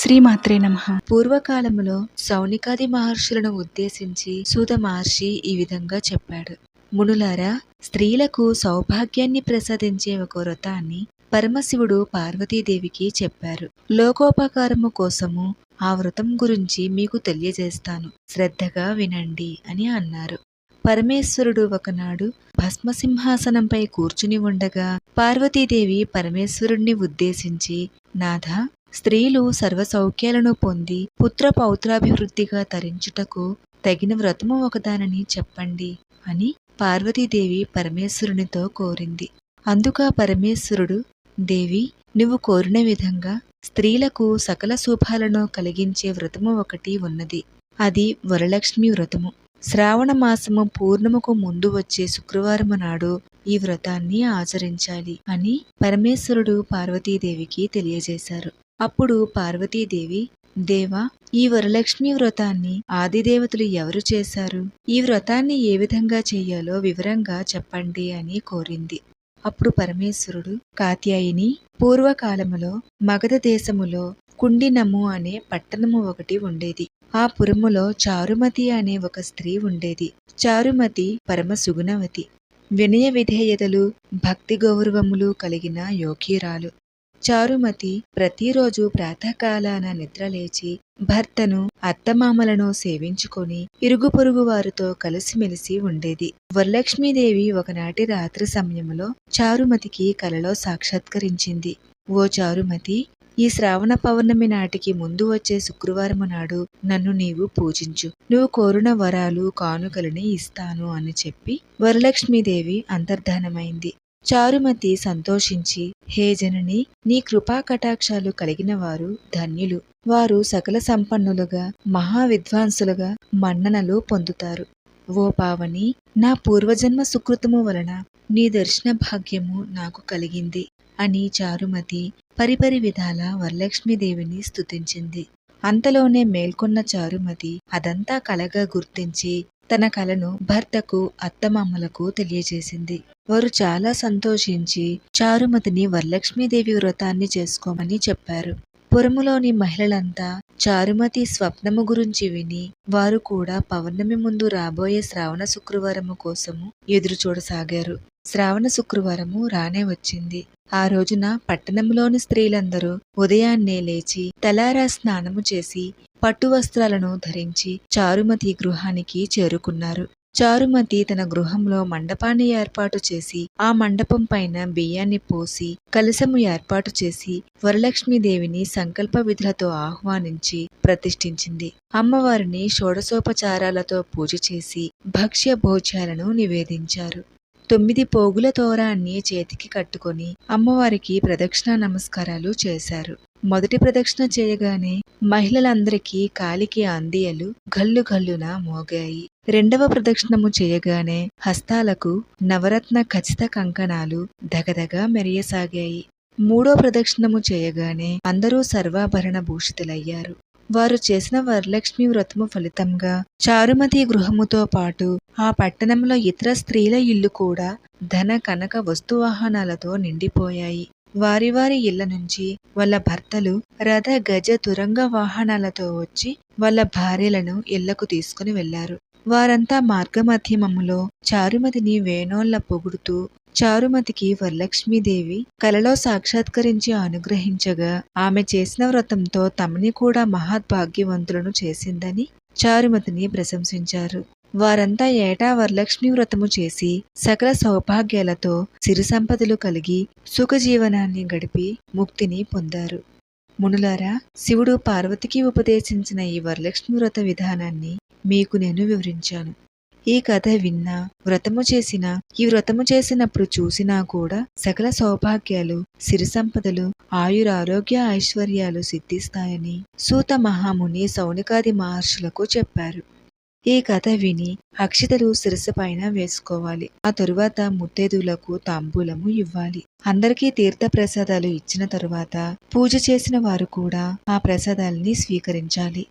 శ్రీమాత్రే నమ. పూర్వకాలములో సౌనికాది మహర్షులను ఉద్దేశించి సూత మహర్షి ఈ విధంగా చెప్పాడు. మునులారా స్త్రీలకు సౌభాగ్యాన్ని ప్రసాదించే ఒక వ్రతాన్ని పరమశివుడు పార్వతీదేవికి చెప్పారు. లోకోపకారము కోసము ఆ వ్రతం గురించి మీకు తెలియజేస్తాను. శ్రద్ధగా వినండి అని అన్నారు. పరమేశ్వరుడు ఒకనాడు భస్మసింహాసనంపై కూర్చుని ఉండగా పార్వతీదేవి పరమేశ్వరుణ్ణి ఉద్దేశించి నాథ స్త్రీలు సర్వసౌఖ్యాలను పొంది పుత్ర పౌత్రాభివృద్ధిగా తరించుటకు తగిన వ్రతము ఒకదానని చెప్పండి అని పార్వతీదేవి పరమేశ్వరునితో కోరింది. అందుక పరమేశ్వరుడు దేవి నువ్వు కోరిన విధంగా స్త్రీలకు సకల శుభాలను కలిగించే వ్రతము ఒకటి ఉన్నది. అది వరలక్ష్మి వ్రతము. శ్రావణ మాసము పూర్ణముకు ముందు వచ్చే శుక్రవారము నాడు ఈ వ్రతాన్ని ఆచరించాలి అని పరమేశ్వరుడు పార్వతీదేవికి తెలియజేశారు. అప్పుడు పార్వతీదేవి దేవా ఈ వరలక్ష్మి వ్రతాన్ని ఆదిదేవతలు ఎవరు చేశారు? ఈ వ్రతాన్ని ఏ విధంగా చేయాలో వివరంగా చెప్పండి అని కోరింది. అప్పుడు పరమేశ్వరుడు కాత్యాయిని పూర్వకాలములో మగధ దేశములో కుండినము అనే పట్టణము ఒకటి ఉండేది. ఆ పురములో చారుమతి అనే ఒక స్త్రీ ఉండేది. చారుమతి పరమ సుగుణవతి. వినయ విధేయతలు భక్తి గౌరవములు కలిగిన యోగ్యురాలు. చారుమతి ప్రతిరోజు ప్రాతకాలాన నిద్రలేచి భర్తను అత్తమామలను సేవించుకొని ఇరుగు పొరుగు వారితో కలిసిమెలిసి ఉండేది. వరలక్ష్మీదేవి ఒకనాటి రాత్రి సమయంలో చారుమతికి కలలో సాక్షాత్కరించింది. ఓ చారుమతి ఈ శ్రావణ పౌర్ణమి నాటికి ముందు వచ్చే శుక్రవారము నాడు నన్ను నీవు పూజించు. నువ్వు కోరిన వరాలు కానుకలని ఇస్తాను అని చెప్పి వరలక్ష్మీదేవి అంతర్ధానమైంది. చారుమతి సంతోషించి హే జనని నీ కృపా కటాక్షాలు కలిగిన వారు ధన్యులు. వారు సకల సంపన్నులుగా మహా విద్వాంసులుగా మన్ననలు పొందుతారు. ఓ పావని నా పూర్వజన్మ సుకృతము వలన నీ దర్శన భాగ్యము నాకు కలిగింది అని చారుమతి పరిపరి విధాల వరలక్ష్మీదేవిని స్తుతించింది. అంతలోనే మేల్కొన్న చారుమతి అదంతా కలగా గుర్తించి తన కలను భర్తకు అత్తమామలకు తెలియజేసింది. వారు చాలా సంతోషించి చారుమతిని వరలక్ష్మీదేవి వ్రతాన్ని చేసుకోమని చెప్పారు. పురములోని మహిళలంతా చారుమతి స్వప్నము గురించి విని వారు కూడా పౌర్ణమి ముందు రాబోయే శ్రావణ శుక్రవారము కోసము ఎదురుచూడసాగారు. శ్రావణ శుక్రవారము రానే వచ్చింది. ఆ రోజున పట్టణంలోని స్త్రీలందరూ ఉదయాన్నే లేచి తలారా స్నానము చేసి పట్టు వస్త్రాలను ధరించి చారుమతి గృహానికి చేరుకున్నారు. చారుమతి తన గృహంలో మండపాన్ని ఏర్పాటు చేసి ఆ మండపం పైన బియ్యాన్ని పోసి కలశము ఏర్పాటు చేసి వరలక్ష్మీదేవిని సంకల్ప విధులతో ఆహ్వానించి ప్రతిష్ఠించింది. అమ్మవారిని షోడసోపచారాలతో పూజ చేసి భక్ష్య భోజ్యాలను నివేదించారు. తొమ్మిది పోగుల తోరాన్ని చేతికి కట్టుకొని అమ్మవారికి ప్రదక్షిణా నమస్కారాలు చేశారు. మొదటి ప్రదక్షిణ చేయగానే మహిళలందరికీ కాలికి అందియలు గల్లు గల్లున మోగాయి. రెండవ ప్రదక్షిణము చేయగానే హస్తాలకు నవరత్న ఖచ్చిత కంకణాలు దగదగా మెరియసాగాయి. మూడో ప్రదక్షిణము చేయగానే అందరూ సర్వాభరణ భూషితులయ్యారు. వారు చేసిన వరలక్ష్మి వ్రతము ఫలితంగా చారుమతి గృహముతో పాటు ఆ పట్టణంలో ఇతర స్త్రీల ఇల్లు కూడా ధన కనక వస్తువాహనాలతో నిండిపోయాయి. వారి వారి ఇళ్ళ నుంచి వాళ్ళ భర్తలు రథ గజ తురంగ వాహనాలతో వచ్చి వాళ్ళ భార్యలను ఇళ్ళకు తీసుకుని వెళ్ళారు వారంతా మార్గమధ్యమములో చారుమతిని వేణోళ్ళ పొగుడుతూ చారుమతికి వరలక్ష్మీదేవి కలలో సాక్షాత్కరించి అనుగ్రహించగా ఆమె చేసిన వ్రతంతో తమని కూడా మహద్భాగ్యవంతులను చేసిందని చారుమతిని ప్రశంసించారు. వారంతా ఏటా వరలక్ష్మి వ్రతము చేసి సకల సౌభాగ్యాలతో సిరి సంపదలు కలిగి సుఖజీవనాన్ని గడిపి ముక్తిని పొందారు. మునులారా శివుడు పార్వతికి ఉపదేశించిన ఈ వరలక్ష్మి వ్రత విధానాన్ని మీకు నేను వివరించాను. ఈ కథ విన్నా వ్రతము చేసిన ఈ వ్రతము చేసినప్పుడు చూసినా కూడా సకల సౌభాగ్యాలు సిరి సంపదలు ఆయురారోగ్య ఐశ్వర్యాలు సిద్ధిస్తాయని సూత మహాముని సౌనికాది మహర్షులకు చెప్పారు. ఈ కథ విని అక్షితలు శిరస్సు పైన వేసుకోవాలి. ఆ తరువాత ముత్తేదులకు తాంబూలము ఇవ్వాలి. అందరికీ తీర్థ ప్రసాదాలు ఇచ్చిన తరువాత పూజ చేసిన వారు కూడా ఆ ప్రసాదాలని స్వీకరించాలి.